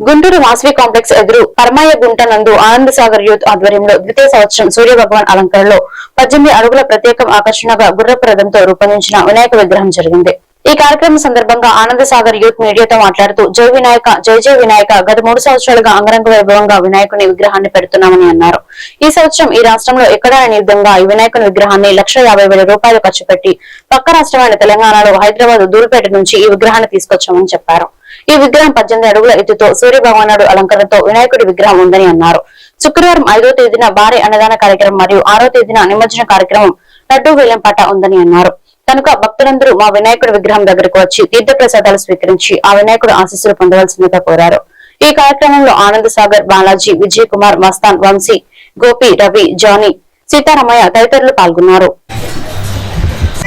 Guntur మాస్వి complex ఎదురు పరమాయ గుంట నందు ఆనంద్ సాగర్ యూత్ ఆధ్వర్యంలో ద్వితీయ సంవత్సరం సూర్య భగవాన్ అలంకరణలో పద్దెనిమిది అడుగుల ప్రత్యేక ఆకర్షణగా గుర్రప్రదంతో రూపొందించిన వినాయక విగ్రహం జరిగింది. ఈ కార్యక్రమం సందర్భంగా ఆనంద సాగర్ యూత్ మీడియాతో మాట్లాడుతూ జై వినాయక జై జై వినాయక గత మూడు సంవత్సరాలుగా అంగరంగ వైభవంగా వినాయకుని విగ్రహాన్ని పెడుతున్నామని అన్నారు. ఈ సంవత్సరం ఈ రాష్ట్రంలో ఎక్కడా లేని విధంగా ఈ వినాయకుని విగ్రహాన్ని లక్ష యాభై వేల రూపాయలు ఖర్చు పెట్టి పక్క రాష్ట్రమైన తెలంగాణలో హైదరాబాద్ దూల్పేట నుంచి ఈ విగ్రహాన్ని తీసుకొచ్చామని చెప్పారు. ఈ విగ్రహం పద్దెనిమిది అడుగుల ఎత్తుతో సూర్యభగవానుడు అలంకరణతో వినాయకుడి విగ్రహం ఉందని అన్నారు. శుక్రవారం ఐదో తేదీన భారీ అన్నదాన కార్యక్రమం మరియు ఆరో తేదీన నిమజ్జన కార్యక్రమం లడ్డూ వేలంపాట ఉందని అన్నారు. కనుక భక్తులందరూ మా వినాయకుడి విగ్రహం దగ్గరకు వచ్చి తీర్థ ప్రసాదాలు స్వీకరించి ఆ వినాయకుడు ఆశీస్సులు పొందవలసిందిగా కోరారు. ఈ కార్యక్రమంలో ఆనంద్ సాగర్ బాలాజీ విజయ్ కుమార్ మస్తాన్ వంశీ గోపి రవి జానీ సీతారామయ్య తదితరులు పాల్గొన్నారు.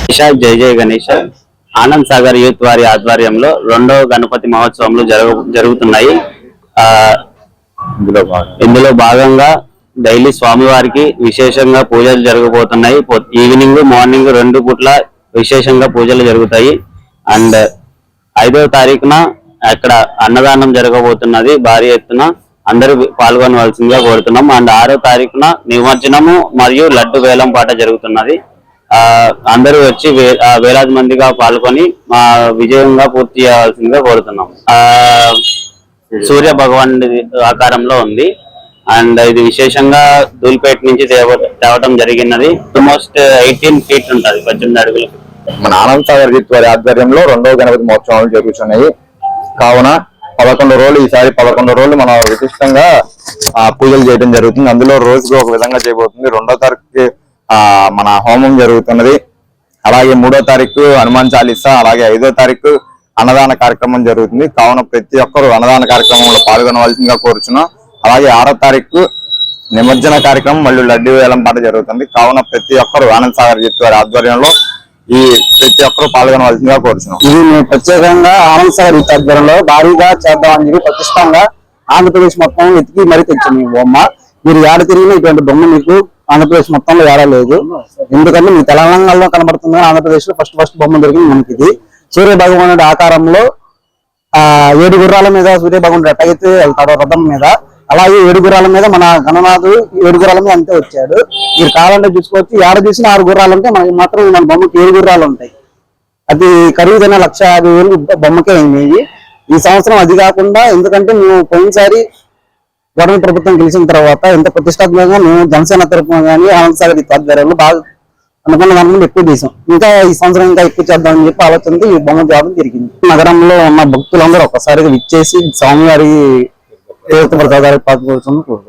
గణేష జై జయ గణేష. ఆనంద్ సాగర్ యూత్ వారి ఆధ్వర్యంలో రెండో గణపతి మహోత్సవంలు జరుగు జరుగుతున్నాయి. ఇందులో భాగం- ఇందులో భాగంగా డైలీ స్వామివారికి విశేషంగా పూజలు జరగబోతున్నాయి. ఈవినింగ్ మార్నింగ్ రెండు పూట్ల విశేషంగా పూజలు జరుగుతాయి. అండ్ ఐదవ తారీఖున అక్కడ అన్నదానం జరగబోతున్నది. భారీ ఎత్తున అందరూ పాల్గొనవలసిందిగా కోరుతున్నాం. అండ్ ఆరో తారీఖున నిమజ్జనము మరియు లడ్డు వేలం పాట జరుగుతున్నది. ఆ అందరూ వచ్చి వే- వేలాది మందిగా పాల్గొని మా విజయంగా పూర్తి చేయవలసిందిగా కోరుతున్నాం. ఆ సూర్య భగవాన్ ఆకారంలో ఉంది. అండ్ ఇది విశేషంగా దూల్పేట నుంచి తేవ- తేవటం జరిగినది. ఆల్మోస్ట్ ఎయిటీన్ ఫీట్ ఉంటుంది. పద్దెనిమిది అడుగులు మన ఆనంద్ సాగర్ జిత్ వారి ఆధ్వర్యంలో రెండవ గణపతి మహోత్సవాలు జరుగుతున్నాయి. కావున పదకొండు రోజులు ఈసారి పదకొండు రోజులు మనం విశిష్టంగా ఆ పూజలు చేయడం జరుగుతుంది. అందులో రోజుకి ఒక విధంగా చేయబోతుంది. రెండో తారీఖు ఆ మన హోమం జరుగుతున్నది. అలాగే మూడో తారీఖు హనుమాన్ చాలీసా అలాగే ఐదో తారీఖు అన్నదాన కార్యక్రమం జరుగుతుంది. కావున ప్రతి ఒక్కరు అన్నదాన కార్యక్రమంలో పాల్గొనవలసిందిగా కోరుచున్నాం. అలాగే ఆరో తారీఖు నిమజ్జన కార్యక్రమం మళ్ళీ లడ్డు వేలం పాట జరుగుతుంది. కావున ప్రతి ఒక్కరు ఆనంద్ సాగర్ జిత్ వారి ఆధ్వర్యంలో ఈ ప్రతి ఒక్కరూ పాల్గొనవలసిందిగా కోరుతున్నాం ఇది మేము ప్రత్యేకంగా ఆనంద్ సాగర్ యూత్ ఆధ్వర్యంలో భారీగా చేద్దామని చెప్పి ప్రతిష్టంగా ఆంధ్రప్రదేశ్ మొత్తం వెతికి మరీ తెచ్చింది బొమ్మ మీరు ఏడ తిరిగినా ఇటువంటి బొమ్మ మీకు ఆంధ్రప్రదేశ్ మొత్తంలో ఏడలేదు ఎందుకంటే మీ తెలంగాణలో కనబడుతుంది ఆంధ్రప్రదేశ్లో ఫస్ట్ ఫస్ట్ బొమ్మ దొరికింది మనకి ఇది సూర్య భగవానుడి ఆకారంలో ఆ ఏడు గుర్రాల మీద సూర్య భగవానుడు ఎట్టయితే వెళ్తాడో రథం మీద. అలాగే ఏడు గుర్రాల మీద మన గణనాథుడు ఏడు గుర్రాల మీద అంతే వచ్చాడు. మీరు కావాలంటే చూసుకోవచ్చు. ఏడ తీసిన ఆరు గుర్రాలు ఉంటే మనకి మాత్రం మన బొమ్మకి ఏడు గుర్రాలు ఉంటాయి. అది ఖరీదైన లక్ష యాభై వేలు బొమ్మకే అయినాయి. ఈ సంవత్సరం అది కాకుండా ఎందుకంటే మేము పోయినసారి గవర్నమెంట్ ప్రభుత్వం గెలిచిన తర్వాత ఎంత ప్రతిష్టాత్మకంగా మేము జనసేన తరఫున కానీ ఆనందసాగర్ ఆధ్వర్యంలో బాగా అనుకున్న దాని ఎక్కువ తీసాం ఇంకా ఈ సంవత్సరం ఇంకా ఎక్కువ చేద్దాం అని చెప్పి ఆలోచనతో ఈ బొమ్మ తేవడం జరిగింది. నగరంలో ఉన్న భక్తులందరూ ఒక్కసారిగా విచ్చేసి స్వామివారి এবার তোমার দাদার পাঁচ বছর করব।